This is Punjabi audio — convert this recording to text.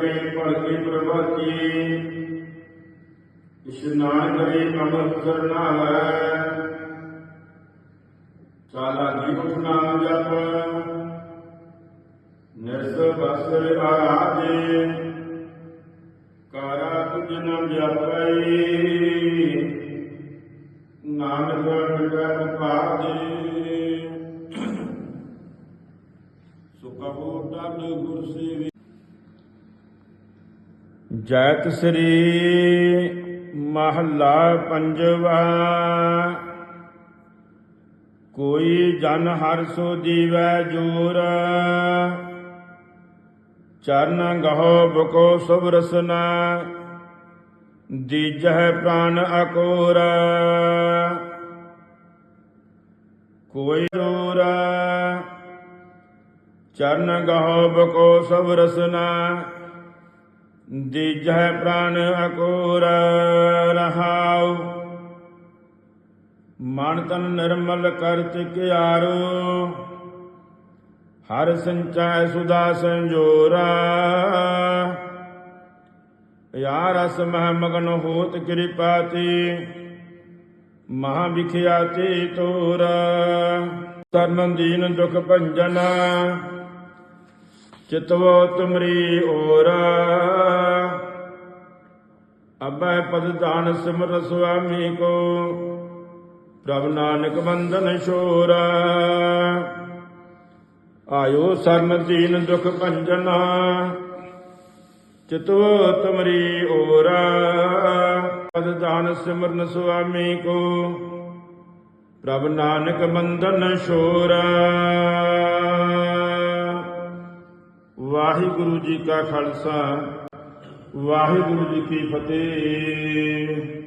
ਕਰੇ ਭਗਤੀ ਪ੍ਰਭਾਤੀ ਇਸ਼ਨਾਨ ਕਰੇ ਅਮਰ ਸਰਨਾਵੈ ਚਾਲਾ ਜੀ ਨਾਮ ਜਪ ਨਿਰਸ ਬਸ ਆਰਾਧੇ ਕਾਰਾ ਤੁਝ ਨ ਜਪਈ ਨਾਨਕ ਮਿਟੈ ਪਾਦੇ ਸੋ ਕਹੋ ਤਨ ਗੁਰ ਸੇਵੀ ਜੈਤ ਸ੍ਰੀ ਮਹੱਲਾ ਪੰਜਵਾ। ਕੋਈ ਜਨ ਹਰ ਸੋ ਜੀਵੈ ਜੂਰ। ਚਰਨ ਗਹੋ ਬਕੋ ਸੁਭ ਰਸਨਾ। ਦੀਜਹਿ ਪ੍ਰਾਨ ਅਕੋਰ। ਕੋਈ ਜੂਰ। ਚਰਨ ਗਹੋ ਬਕੋ ਸੁਭ ਰਸਨਾ। ਦੀਜਹਿ ਪ੍ਰਾਨ ਅਕੋਰ ਰਹਾਉ। ਮਨ ਤਨ ਨਿਰਮਲ ਕਰ ਚਿਕਿਆਰੋ ਹਰ ਸੰਚੈ ਸੁਦਾ ਸੰਜੋਰਾ। ਯਾ ਰਸ ਮਹਿ ਮਗਨ ਹੋਤ ਕਿਰਪਾਤੀ ਮਹਾ ਵਿਖਿਆਤੀ ਤੋਰ। ਤਰਨ ਦੀਨ ਦੁਖ ਭੰਜਨ, ਚਿਤਵੋ ਤੁਮਰੀ ਓਰਾ ਅਬੈ ਪਦ ਦਾਨ ਸਿਮਰ ਸੁਆਮੀ ਕੋ। ਪ੍ਰਭ ਨਾਨਕ ਬੰਧਨ ਛੋਰਾ। ਆਇਓ ਸਰਨ ਦੀਨ ਦੁਖ ਭੰਜਨਾ। ਚਿਤਵ ਤਮਰੀ ਓਰਾ। ਪਦ ਦਾਨ ਸਿਮਰਨ ਸੁਆਮੀ ਕੋ। ਪ੍ਰਭ ਨਾਨਕ ਬੰਧਨ ਛੋਰਾ। ਵਾਹਿਗੁਰੂ ਜੀ ਕਾ ਖਾਲਸਾ। ਵਾਹਿਗੁਰੂ ਜੀ ਕੀ ਫਤਿਹ।